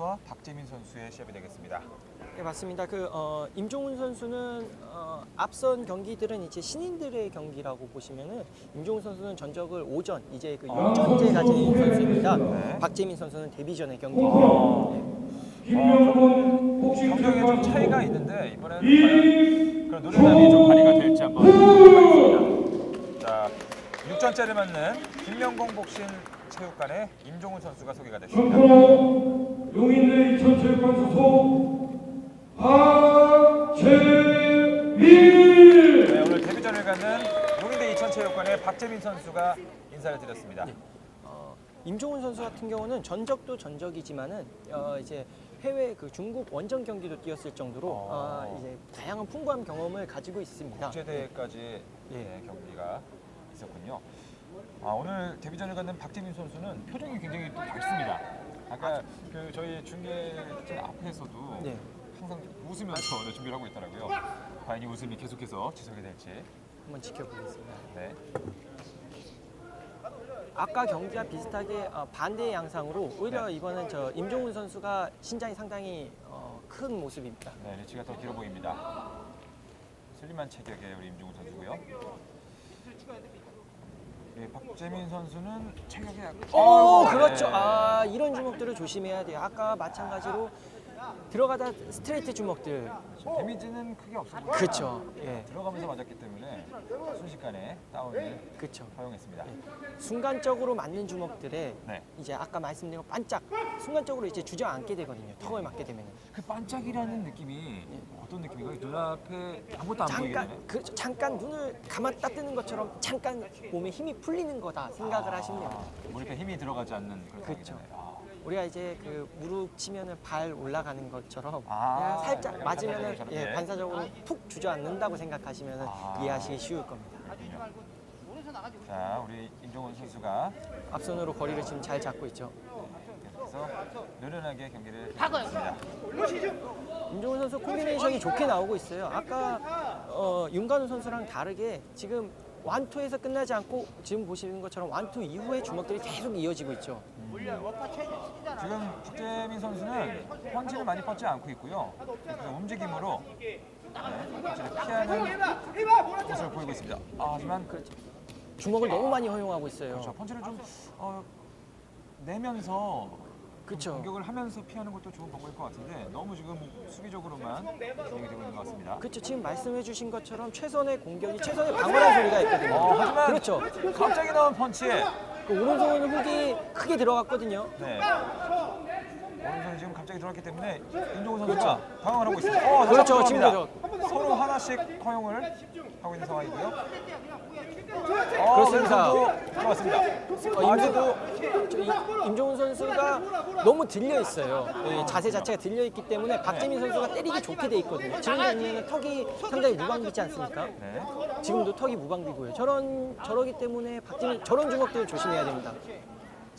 선수와 박재민 선수의 시합이 되겠습니다. 네, 맞습니다. 그 어, 임종훈 선수는 어, 앞선 경기들은 이제 신인들의 경기라고 보시면은 임종훈 선수는 전적을 오전 이제 그 육전제 가진 선수입니다. 네. 박재민 선수는 데뷔전의 경기고요. 네. 어, 경력에 좀 차이가 있는데 이번에는 과연 그런 노련함이 좀 발휘가 될지 한번 보겠습니다. 자, 6전째를 맞는 김명공 복싱 체육관의 임종훈 선수가 소개가 됐습니다. 청소년 용인대 이천체육관 소속 박재민 네, 오늘 데뷔전을 갖는 용인대 이천체육관의 박재민 선수가 인사를 드렸습니다. 어, 임종훈 선수 같은 경우는 전적도 전적이지만은 어, 이제 해외 그 중국 원정 경기도 뛰었을 정도로 어. 어, 이제 다양한 풍부한 경험을 가지고 있습니다. 국제대회까지 예, 경기가 있었군요. 아, 오늘 데뷔전을 갖는 박재민 선수는 표정이 굉장히 또 밝습니다. 아까 그 저희 중계진 앞에서도 네. 항상 웃으면서 오늘 준비를 하고 있더라고요. 과연 이 웃음이 계속해서 지속이 될지. 한번 지켜보겠습니다. 네. 아까 경기와 비슷하게 어, 반대의 양상으로 오히려 네. 이번엔 저 임종훈 선수가 신장이 상당히 어, 큰 모습입니다. 네, 리치가 더 길어 보입니다. 슬림한 체격의 우리 임종훈 선수고요. 예, 박재민 선수는 체격이 약간 오, 네. 그렇죠. 아, 이런 주먹들을 조심해야 돼요. 아까 마찬가지로 들어가다 스트레이트 주먹들. 데미지는 크게 없었고 그렇죠. 예. 들어가면서 맞았기 때문에 순식간에 다운을 그렇죠. 허용했습니다. 순간적으로 맞는 주먹들에 네. 이제 아까 말씀드린 것 반짝 순간적으로 이제 주저앉게 되거든요. 턱을 맞게 되면 그 반짝이라는 느낌이 어떤 느낌인가요? 눈앞에 아무것도 안 잠깐 되네. 그 잠깐 눈을 감았다 뜨는 것처럼 잠깐 몸에 힘이 풀리는 거다 생각을 하시면 돼요. 몰입에 힘이 들어가지 않는 그런 그렇죠. 상황이잖아요. 아, 우리가 이제 그 무릎 치면은 발 올라가는 것처럼 아, 그냥 살짝 맞으면은 반사적으로 예. 반사적으로 푹 주저앉는다고 생각하시면은 아. 이해하시기 쉬울 겁니다. 자, 우리 임종원 선수가 앞손으로 거리를 지금 잘 잡고 있죠. 계속해서 노련하게 경기를 펼쳤습니다. 임종훈 선수 콤비네이션이 좋게 나오고 있어요. 아까 어, 윤관우 선수랑 다르게 지금 완투에서 끝나지 않고 지금 보시는 것처럼 완투 이후에 주먹들이 계속 이어지고 있죠. 지금 박재민 선수는 펀치를 많이 뻗지 않고 있고요. 그래서 움직임으로 네, 펀치를 피하는 모습을 보이고 있습니다. 아, 하지만 그렇죠. 주먹을 너무 많이 허용하고 있어요. 그렇죠. 펀치를 좀 어, 내면서 그렇죠. 공격을 하면서 피하는 것도 좋은 방법일 것 같은데 너무 지금 수비적으로만 진행이 되고 있는 것 같습니다. 그렇죠. 지금 말씀해주신 것처럼 최선의 공격이 최선의 방어라는 소리가 있거든요. 어, 하지만 그렇죠. 갑자기 나온 펀치에 그 오른손 훅이 크게 들어갔거든요. 네. 오른손이 지금 갑자기 들어왔기 때문에 임종훈 선수가 당황을 하고 있습니다. 어, 다시 그렇죠. 지금 들어갑니다. 서로 하나씩 허용을 하고 있는 상황이고요. 어, 그렇습니다. 왼손도 들어왔습니다. 어, 임종훈, 저 이- 임종훈 선수가 너무 들려 있어요. 예, 자세 자체가 들려 있기 때문에 박재민 선수가 때리기 좋게 돼 있거든요. 지금 보면 턱이 상당히 무방비지 않습니까? 네. 지금도 턱이 무방비고요. 저런 저러기 때문에 박재민 저런 주먹들을 조심해야 됩니다.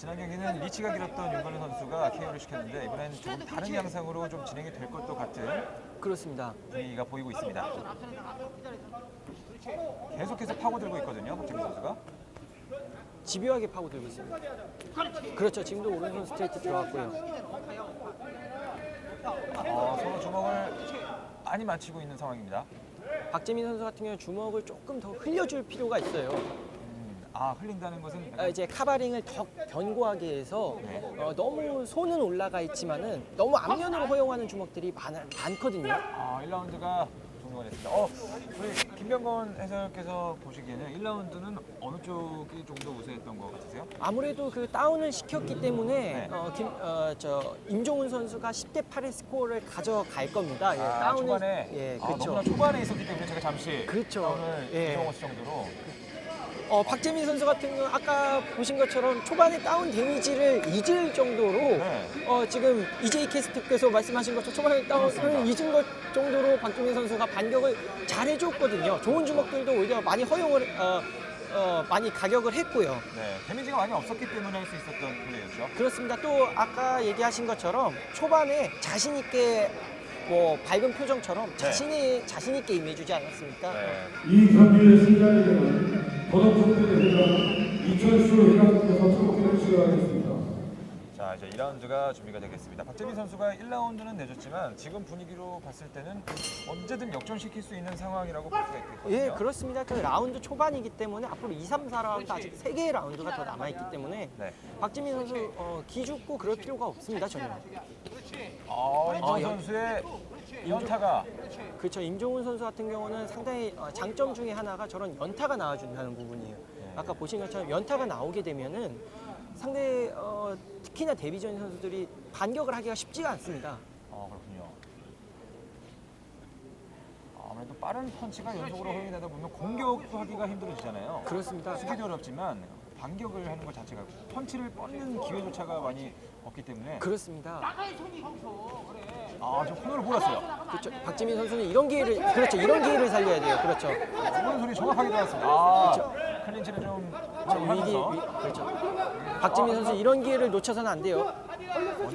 지난 경기는 리치가 길었던 윤건우 선수가 KO를 시켰는데 이번엔 조금 다른 양상으로 좀 진행이 될 것도 같은 그렇습니다. 분위기가 보이고 있습니다. 계속해서 파고들고 있거든요, 박재민 선수가. 집요하게 파고들고 있습니다. 그렇죠. 지금도 오른손 스트레이트 들어갔고요. 어, 서로 주먹을 많이 맞추고 있는 상황입니다. 박재민 선수 같은 경우는 주먹을 조금 더 흘려줄 필요가 있어요. 음, 아 흘린다는 것은 아, 이제 카바링을 더 견고하게 해서 네. 어, 너무 손은 올라가 있지만은 너무 앞면으로 허용하는 주먹들이 많, 많거든요. 아 1라운드가 종료가 됐습니다. 어, 우리 김병건 해설께서 보시기에는 1라운드는 어느 쪽이 좀 더 우세했던 것 같으세요? 아무래도 그 다운을 시켰기 때문에 네. 어, 김, 어, 저 임종훈 선수가 10대 8의 스코어를 가져갈 겁니다. 예, 아, 다운을 초반에 예, 아, 그렇죠. 너무나 초반에 있었기 때문에 제가 잠시 그렇죠. 다운을 예. 먹었을 정도로 어, 박재민 선수 같은 경우 아까 보신 것처럼 초반에 다운 데미지를 잊을 정도로 네. 어, 지금 이제이 캐스트께서 말씀하신 것처럼 초반에 다운을 잊은 것 정도로 박재민 선수가 반격을 잘 해줬거든요. 좋은 주먹들도 오히려 많이 허용을 어, 어, 많이 가격을 했고요. 네, 데미지가 많이 없었기 때문에 할 수 있었던 플레이였죠. 그렇습니다. 또 아까 얘기하신 것처럼 초반에 자신 있게 뭐 밝은 표정처럼 자신이 자신 있게 임해주지 않았습니까? 네. 이 경기의 승자에게는 도덕성대 회장 이철수 회장께서 트로피를 수여하겠습니다. 자자 이제 2라운드가 준비가 되겠습니다. 박재민 선수가 1라운드는 내줬지만 지금 분위기로 봤을 때는 언제든 역전시킬 수 있는 상황이라고 볼 수가 있겠거든요. 예, 그렇습니다. 그 라운드 초반이기 때문에 앞으로 2, 3, 4라운드 아직 세 개의 라운드가 더 남아 있기 때문에 네. 박지민 선수 어, 기죽고 그럴 필요가 없습니다 전혀. 아, 임종 아, 연- 선수의 연타가 그렇죠. 임종훈 선수 같은 경우는 상당히 어, 장점 중에 하나가 저런 연타가 나와준다는 부분이에요. 아까 보신 것처럼 연타가 나오게 되면은 상대 어, 특히나 데뷔전 선수들이 반격을 하기가 쉽지가 않습니다. 아 그렇군요. 아무래도 빠른 펀치가 연속으로 허용이 되다 보면 공격도 하기가 힘들어지잖아요. 그렇습니다. 수비도 어렵지만 반격을 하는 것 자체가 펀치를 뻗는 기회조차가 많이 없기 때문에 그렇습니다. 아저 코너를 몰았어요. 그렇죠. 박지민 선수는 이런 기회를 그렇죠. 이런 기회를 살려야 돼요. 그렇죠. 오른손이 정확하게 들어갔습니다. 아 클린치를 좀저 위기 하면서 그렇죠. 박지민 선수 이런 기회를 놓쳐서는 안 돼요.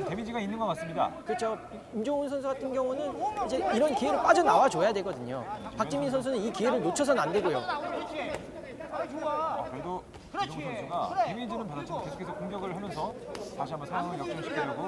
데미지가 있는 것 같습니다. 그렇죠. 임종훈 선수 같은 경우는 이제 이런 기회를 빠져나와 줘야 되거든요. 박지민 선수는 이 기회를 놓쳐서는 안 되고요. 아, 그래도 이종 선수가 데미지는 받았지만 계속해서 공격을 하면서 다시 한번 상황을 역전시키려고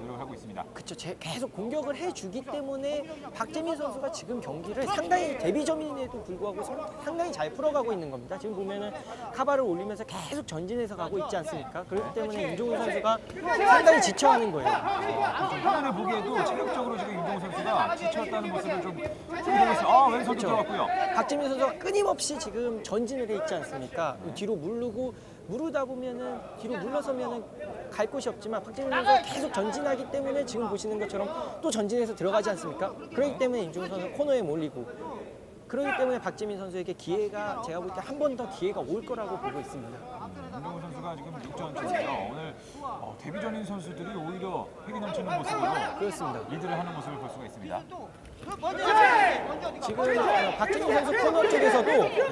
노력을 하고 있습니다. 그렇죠. 제- 계속 공격을 해주기 때문에 박재민 선수가 지금 경기를 상당히 데뷔점임에도 불구하고 성- 상당히 잘 풀어가고 있는 겁니다. 지금 보면은 카바를 올리면서 계속 전진해서 가고 있지 않습니까? 그렇기 때문에 임종훈 선수가 상당히 지쳐하는 거예요. 화면을 보기에도 체력적으로 지금 임종우 선수가 지쳤다는 모습을 좀 보이겠어요. 아 왼손도 들어갔고요. 박재민 선수가 끊임없이 지금 전진을 해 있지 않습니까? 뒤로 무르고 무르다 보면은 뒤로 물러서면은 갈 곳이 없지만 박재민 선수가 계속 전진하기 때문에 지금 보시는 것처럼 또 전진해서 들어가지 않습니까? 그렇기 때문에 임종훈 선수 코너에 몰리고 그렇기 때문에 박재민 선수에게 기회가 제가 볼 때 한 번 더 기회가 올 거라고 보고 있습니다. 임종우 선수가 지금 6전 중이에요. 오늘 어, 데뷔 전인 선수들이 오히려 패기 넘치는 모습으로 그렇습니다. 리드를 하는 모습을 볼 수가 있습니다. 지금 어, 박재민 선수 코너 쪽에서도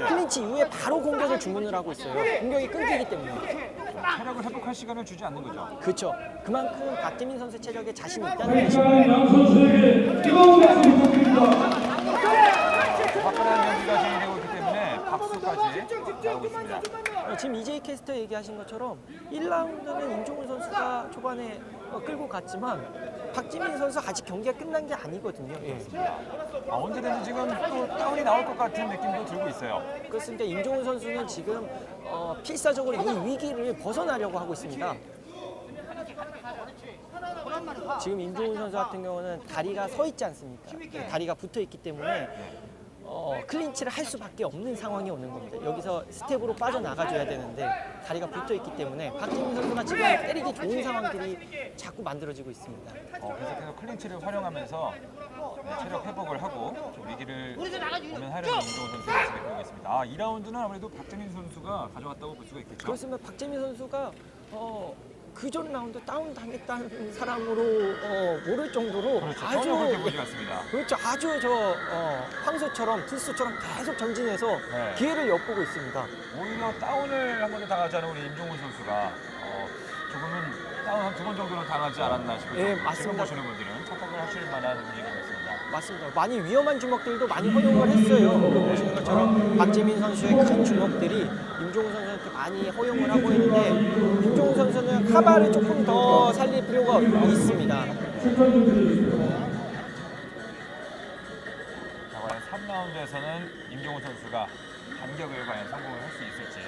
클린치 이후에 바로 공격을 주문을 하고 있어요. 공격이 끊기기 때문에. 체력을 회복할 시간을 주지 않는 거죠. 그렇죠. 그만큼 박재민 선수 체력에 자신이 있다는 뜻입니다. 시간에 양 선수에게 뜨거운 박수 부탁드립니다. 화끈한 경기가 진행되고 있기 때문에 박수 까지 나오고 있습니다. 어, 지금 이재희 캐스터 얘기하신 것처럼 1라운드는 임종훈 선수가 초반에 어, 끌고 갔지만 박지민 선수 아직 경기가 끝난 게 아니거든요. 예. 아, 언제든지 지금 또 다운이 나올 것 같은 느낌도 들고 있어요. 그렇습니다. 임종훈 선수는 지금 어, 필사적으로 이 위기를 벗어나려고 하고 있습니다. 지금 임종훈 선수 같은 경우는 다리가 서 있지 않습니까? 네, 다리가 붙어 있기 때문에 어, 클린치를 할 수밖에 없는 상황이 오는 겁니다. 여기서 스텝으로 빠져나가줘야 되는데 다리가 붙어 있기 때문에 박지민 선수가 지금 때리기 좋은 상황들이 자꾸 만들어지고 있습니다. 어, 계속해서 클린치를 활용하면서 네, 체력 회복을 하고 좀 위기를 모면하려는 임동호 선수의 모습이 보이고 있습니다. 아, 2라운드는 아무래도 박재민 선수가 가져왔다고 볼 수가 있겠죠. 그렇습니다. 박재민 선수가 어, 그전 라운드 다운 당했다는 사람으로 어, 모를 정도로 그렇죠. 아주 전혀 그렇게 보지 않습니다. 그렇죠. 아주 저 어, 황소처럼 투수처럼 계속 전진해서 네. 기회를 엿보고 있습니다. 오히려 다운을 한 번도 당하지 않은 우리 임종훈 선수가 어, 조금은 다운 한 두 번 정도는 당하지 않았나 싶어요. 예, 지금 맞습니다. 보시는 분들은 착각을 하실 만한 움직임이었습니다. 맞습니다. 많이 위험한 주먹들도 많이 허용을 했어요. 그 보시는 것처럼 박재민 선수의 큰 주먹들이 임종훈 선수한테 많이 허용을 하고 있는데 임종훈 선수는 카바를 조금 더 살릴 필요가 있습니다. 자, 과연 3라운드에서는 임종훈 선수가 반격을 과연 성공을 할 수 있을지.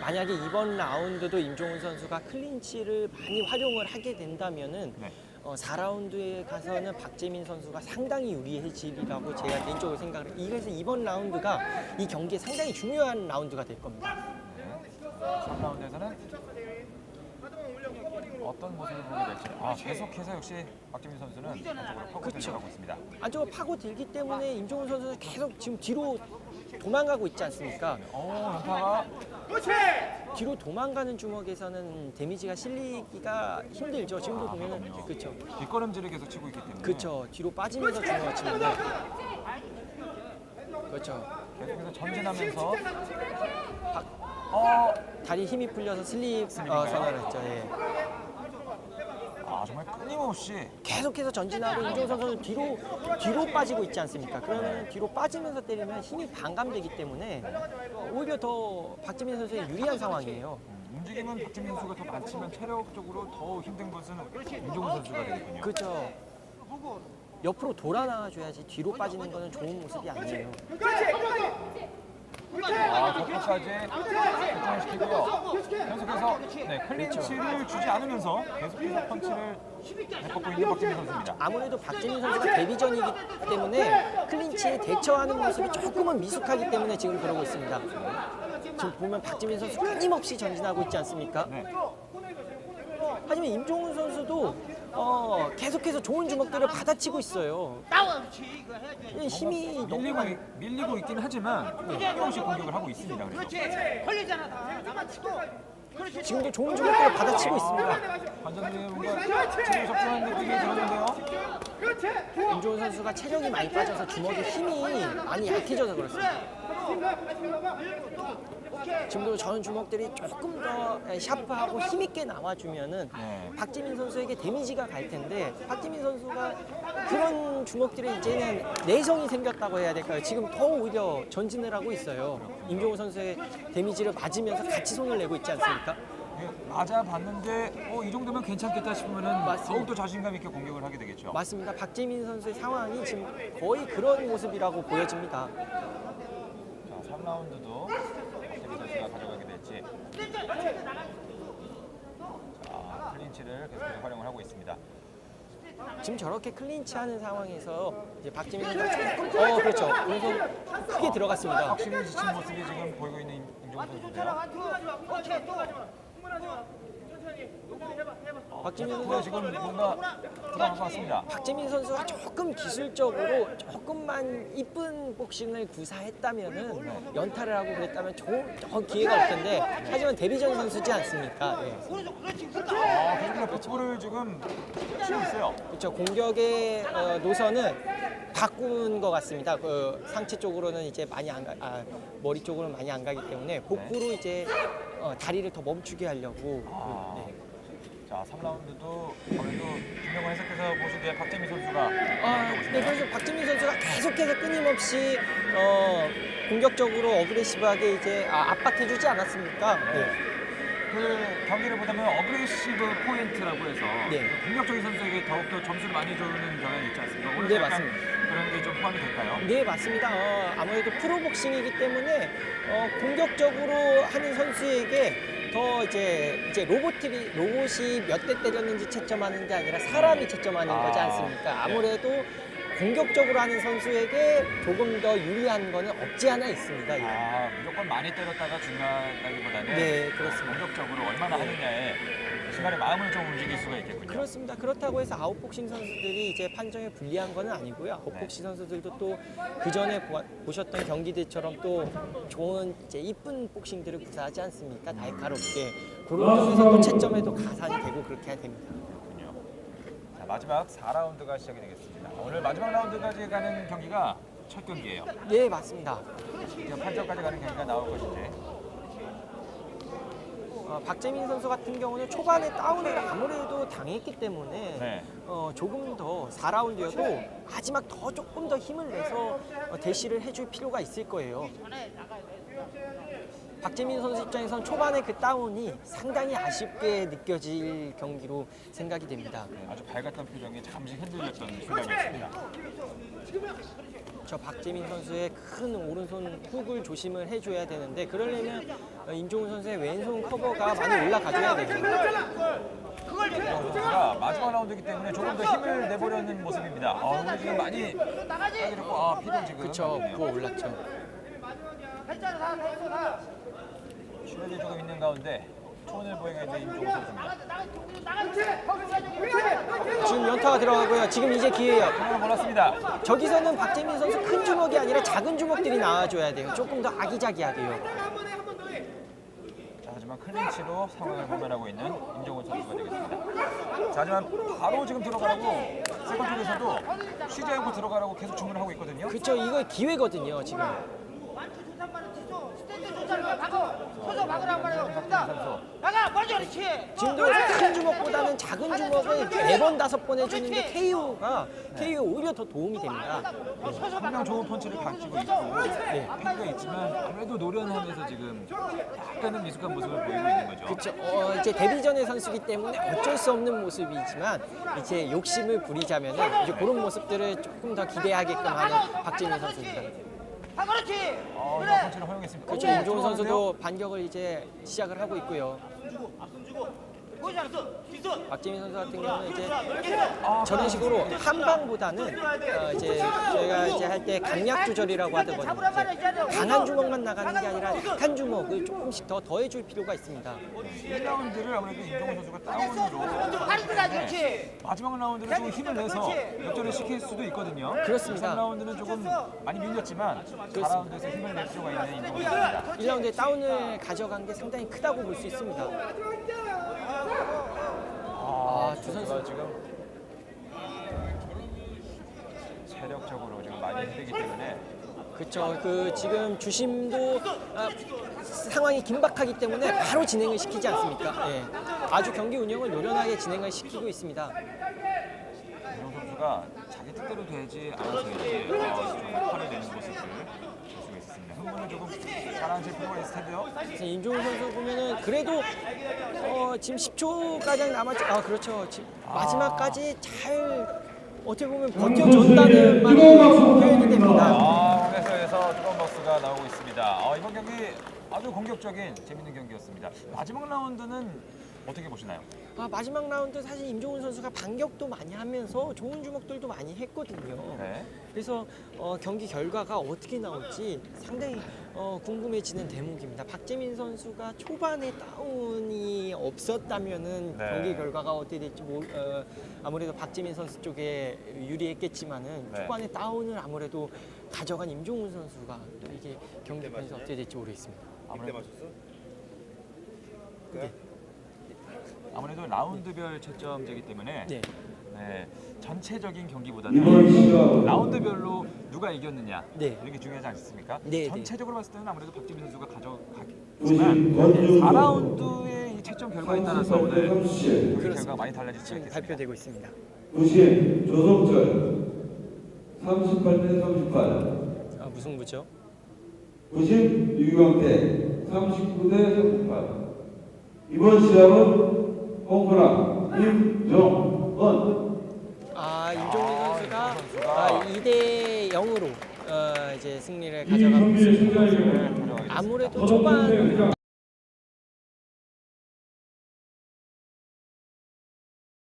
만약에 이번 라운드도 임종훈 선수가 클린치를 많이 활용을 하게 된다면은 네. 어, 4라운드에 가서는 박재민 선수가 상당히 유리해지리라고 제가 개인적으로 생각을 해요. 이래서 이번 라운드가 이 경기에 상당히 중요한 라운드가 될 겁니다. 3라운드에서는 어떤 모습을 보게 될지. 아, 계속해서 역시 박재민 선수는 안쪽으로 파고 그쵸. 들어가고 있습니다. 아주 파고 들기 때문에 임종훈 선수는 계속 지금 뒤로 도망가고 있지 않습니까? 어, 연타가 뒤로 도망가는 주먹에서는 데미지가 실리기가 힘들죠. 지금도 아, 보면은 그럼요. 그렇죠. 뒷걸음질을 계속 치고 있기 때문에 그렇죠. 뒤로 빠지면서 주먹을 치는데 그렇죠. 계속해서 전진하면서 박- 어, 다리 힘이 풀려서 슬립 어? 선언을 했죠. 예. 아, 정말 끊임없이 계속해서 전진하고 임종훈 선수는 뒤로 뒤로 빠지고 있지 않습니까? 그러면 뒤로 빠지면서 때리면 힘이 반감되기 때문에 오히려 더 박지민 선수의 유리한 상황이에요. 음, 움직임은 박재민 선수가 더 많지만 체력적으로 더 힘든 것은 임종훈 선수가 되겠군요. 그렇죠. 옆으로 돌아 나와줘야지 뒤로 빠지는 거는 좋은 모습이 아니에요. 아, 격포까지 결정을 시키고요. 계속해서 네, 클린치를 주지 않으면서 계속해서 펀치를 내뻗고 있는 박재민 선수입니다. 아무래도 박재민 선수가 데뷔전이기 때문에 클린치에 대처하는 모습이 조금은 미숙하기 때문에 지금 그러고 있습니다. 지금 보면 박재민 선수 끊임없이 전진하고 있지 않습니까? 네. 하지만 임종훈 선수도 어, 계속해서 좋은 주먹들을 받아치고 있어요. 이 힘이 너무 밀리고, 많이 있- 밀리고 있긴 하지만 끊임없이 공격을 하고 있습니다. 그래서. 걸리잖아 다. 나만 치고. 그렇지. 지금도 좋은 주먹들을 받아치고 있습니다. 완전히 뭔가 지금 접근한 느낌이 들었는데요. 임종훈 선수가 체력이 많이 빠져서 주먹에 힘이 많이 약해져서 그렇습니다. 지금도 저는 주먹들이 조금 더 샤프하고 힘있게 나와주면은 네. 박지민 선수에게 데미지가 갈 텐데 박지민 선수가 그런 주먹들이 이제는 내성이 생겼다고 해야 될까요? 지금 더 오히려 전진을 하고 있어요. 임종훈 선수의 데미지를 맞으면서 같이 손을 내고 있지 않습니까? 예, 맞아 봤는데 어, 이 정도면 괜찮겠다 싶으면은 맞습니다. 더욱더 자신감 있게 공격을 하게 되겠죠. 맞습니다. 박지민 선수의 상황이 지금 거의 그런 모습이라고 보여집니다. 자, 3라운드도 박재민 선수가 가져가게 될지. 자, 클린치를 계속해서 활용을 하고 있습니다. 지금 저렇게 클린치 하는 상황에서 이제 박지민 선수가 조금 어 그렇죠 오른손 크게 들어갔습니다. 확실히 지친 모습이 지금 보이고 있는 임- 임종훈 선수인데요. 또. 박지민 근데 선수 지금 뭔가 들어간 것 같습니다. 박지민 선수가 조금 기술적으로 조금만 이쁜 복싱을 구사했다면은 연타를 하고 그랬다면 좋은 더 기회가 올 텐데 하지만 데뷔전 선수지 않습니까? 예. 오른쪽 그렇지. 아, 계속해서 백볼을 지금 치고 있어요. 그렇죠 공격의 어, 노선은 바꾼 것 같습니다. 그 상체 쪽으로는 이제 많이 안 가, 아, 머리 쪽으로는 많이 안 가기 때문에 복부로 이제 어, 다리를 더 멈추게 하려고. 아. 네. 자, 3라운드도 아무래도 김명원 해석해서 보시기에 박재민 선수가 아, 네. 그래서 박지민 선수가 계속해서 끊임없이 어, 공격적으로 어그레시브하게 이제 아, 압박해주지 않았습니까? 네. 그 경기를 보다면 어그레시브 포인트라고 해서 네. 공격적인 선수에게 더욱더 점수를 많이 주는 경향이 있지 않습니까? 오늘 네, 약간 맞습니다. 그런 게 좀 포함이 될까요? 네, 맞습니다. 어, 아무래도 프로복싱이기 때문에 어, 공격적으로 하는 선수에게 더 이제 이제 로봇이 로봇이 몇 대 때렸는지 채점하는 게 아니라 사람이 채점하는 아, 거지 않습니까? 네. 아무래도 공격적으로 하는 선수에게 조금 더 유리한 거는 없지 않아 있습니다. 예. 아, 무조건 많이 때렸다가 중요하다기보다는 네, 그렇습니다. 공격적으로 얼마나 하느냐에 중간에 마음을 좀 움직일 수가 있겠군요. 그렇습니다. 그렇다고 해서 아웃복싱 선수들이 이제 판정에 불리한 거는 아니고요. 아웃복싱 선수들도 또 그 전에 보셨던 경기들처럼 또 좋은 이제 이쁜 복싱들을 구사하지 않습니까? 날카롭게 그런 점에서 또 채점에도 가산이 되고 그렇게 해야 됩니다. 자, 마지막 4라운드가 시작이 되겠습니다. 오늘 마지막 라운드까지 가는 경기가 첫 경기예요. 네, 맞습니다. 이제 판정까지 가는 경기가 나올 것인지. 어, 박재민 선수 같은 경우는 초반에 다운을 아무래도 당했기 때문에 네. 어, 조금 더 4라운드여도 마지막 더 조금 더 힘을 내서 어, 대시를 해줄 필요가 있을 거예요. 박재민 선수 입장에선 초반에 그 다운이 상당히 아쉽게 느껴질 경기로 생각이 됩니다. 네, 아주 밝았던 표정이 잠시 흔들렸던 순간이었습니다. 저 박재민 선수의 큰 오른손 훅을 조심을 해줘야 되는데 그러려면 어, 임종훈 선수의 왼손 커버가 많이 올라가줘야 선수가 마지막 라운드이기 때문에 조금 더 힘을 내보려는 모습입니다. 아, 지금 많이 하게 됐고, 아, 피도 지금. 그렇죠. 나오네요. 부어 올랐죠. 조금 있는 가운데 손을 보이게 있는 임종훈 선수입니다. 지금 연타가 들어가고요. 지금 이제 기회예요. 손으로 몰았습니다. 저기서는 박재민 선수 큰 주먹이 아니라 작은 주먹들이 나와줘야 돼요. 조금 더 아기자기하게요. 자, 하지만 클린치로 상황을 모면하고 있는 임종훈 선수가 되겠습니다. 자, 하지만 바로 지금 들어가라고 세컨 쪽에서도 쉬지 않고 들어가라고 계속 주문을 하고 있거든요. 그렇죠. 이거 기회거든요. 지금. 서서 막으란 말이에요. 간다. 나가 먼저 그렇지. 지금도 큰 주먹보다는 작은 주먹을 네 번 다섯 번 해주는데 KO가 KO 오히려 더 도움이 됩니다. 어, 서서 상당 좋은 펀치를 가지고 있고 패기가 있지만 아무래도 노련하면서 지금 약간은 미숙한 모습을 보이고 있는 거죠. 그렇죠. 어, 이제 데뷔전의 선수기 때문에 어쩔 수 없는 모습이지만 이제 욕심을 부리자면 이제 그런 모습들을 조금 더 기대하게끔 하는 박재민 선수입니다. 아 그렇지. 어, 그래. 허용했습니다. 그렇죠. 오, 임종훈 들어가는데요? 선수도 반격을 이제 시작을 하고 있고요. 보이지 않았어. 뒷손. 박재민 선수 같은 경우는 이제 아, 저런 식으로 한 방보다는 어, 이제 저희가 이제 할 때 강약 조절이라고 하거든요. 강한 주먹만 나가는 게 아니라 약한 주먹을 조금씩 더 더해줄 필요가 있습니다. 1라운드를 아무래도 임종훈 선수가 다운으로 그렇지. 마지막 라운드는 조금 힘을 내서 역전을 시킬 수도 있거든요. 그렇습니다. 3라운드는 조금 많이 밀렸지만 4라운드에서 힘을 낼 필요가 있는 임종훈 선수입니다. 1라운드에 다운을 가져간 게 상당히 크다고 볼 수 있습니다. 아, 두 선수. 선수가 지금 체력적으로 지금 많이 힘들기 때문에 그렇죠. 그 지금 주심도 아, 상황이 긴박하기 때문에 바로 진행을 시키지 않습니까? 예. 아주 경기 운영을 노련하게 진행을 시키고 있습니다. 선수가 자기 뜻대로 되지 않아서인지 어, 좀 화를 내는 모습을 볼 수가 있었습니다. 흥분을 조금 가라앉힐 필요가 있을 텐데요. 그래서 임종훈 선수 보면은 그래도 어, 지금 10초 가량 남았지. 아 그렇죠. 지금 마지막까지 잘 어떻게 보면 버텨줬다는 말이 표현이 됩니다. 아, 홍해서에서 뜨거운 박수가 나오고 있습니다. 어, 이번 경기 아주 공격적인 재밌는 경기였습니다. 마지막 라운드는 어떻게 보시나요? 아, 마지막 라운드 사실 임종훈 선수가 반격도 많이 하면서 좋은 주먹들도 많이 했거든요. 네. 그래서 어, 경기 결과가 어떻게 나올지 상당히 어, 궁금해지는 대목입니다. 박재민 선수가 초반에 다운이 없었다면은 네. 경기 결과가 어떻게 될지 모, 어, 아무래도 박재민 선수 쪽에 유리했겠지만은 네. 초반에 다운을 아무래도 가져간 임종훈 선수가 또 이게 경기에서 어떻게 될지 모르겠습니다. 아무래도 아무래도 라운드별 채점제이기 때문에 네. 네, 전체적인 경기보다는 라운드별로 누가 이겼느냐 네. 이런 게 중요하지 않습니까? 네, 네. 전체적으로 봤을 때는 아무래도 박재민 선수가 가져가겠지만 부심 권준수 4라운드의 이 채점 결과에 따라서 오늘 37 경기 결과가 많이 달라질지 지금 않겠습니다. 발표되고 있습니다. 부심 조성철 38대 38 아, 무승부죠? 부심 유광태 39대 38 이번 시합은 홍구랑 임종원 아 임종민 아, 선수가. 아, 2대 0으로 어, 이제 승리를 이 가져가고 있습니다. 승자에게는 아무래도 초반